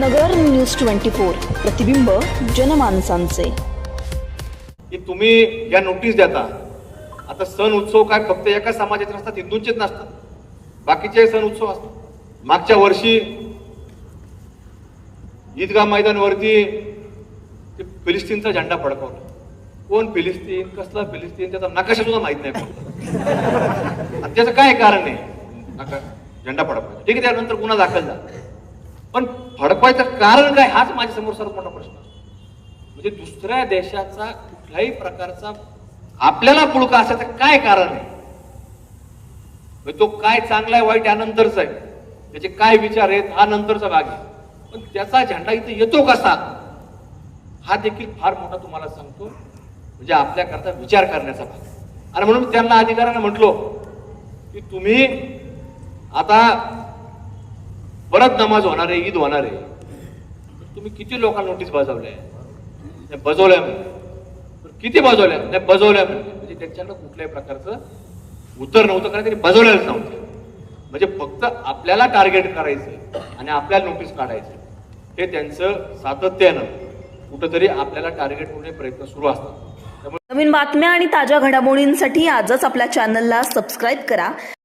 नगर news twenty four प्रतिबिंब जनमानसांचे. की तुम्ही या नोटीस देता. आता सण उत्सव काय फक्त एका समाजाचे नसतात हिंदूंचेच नसतात. बाकीचे सण उत्सव असतात. मागच्या वर्षी ईदगाह मैदानवरती ते फिलिस्तीनचा झेंडा फडकवला. कोण फिलिस्तीन? कसला फिलिस्तीन? त्याचा नकाशा सुद्धा माहीत नाही आणि त्याचं काय कारण आहे? नका झेंडा फडकवायचा. ठीक आहे त्यानंतर गुन्हा दाखल झाला. पण फडकवायचं कारण काय? हाच माझ्यासमोर सर्वात मोठा प्रश्न. म्हणजे दुसऱ्या देशाचा कुठल्याही प्रकारचा आपल्याला पुळका असायचं काय कारण आहे? म्हणजे तो काय चांगला आहे वाईट यानंतरचा आहे. त्याचे काय विचार आहेत हा नंतरचा भाग आहे. पण त्याचा झेंडा इथे येतो कसा? हा देखील फार मोठा तुम्हाला सांगतो. म्हणजे आपल्याकरता विचार करण्याचा भाग आणि म्हणून त्यांना अधिकाऱ्यांना म्हटलो की तुम्ही आता परत नमाज होणार आहे ईद होणार आहे. तुम्ही किती लोकांना नोटीस बजावल्या? बजवल्या म्हणजे किती बजवल्या? नाही बजवल्या म्हणजे त्यांच्याकडे कुठल्याही प्रकारचं उत्तर नव्हतं कारण त्यांनी बजवलेलंच नव्हतं. म्हणजे फक्त आपल्याला टार्गेट करायचं आणि आपल्याला नोटीस काढायचं. हे त्यांचं सातत्यानं कुठंतरी आपल्याला टार्गेट होण्याचे प्रयत्न सुरू असतात. त्यामुळे नवीन बातम्या आणि ताज्या घडामोडींसाठी आजच आपल्या चॅनलला सबस्क्राईब करा.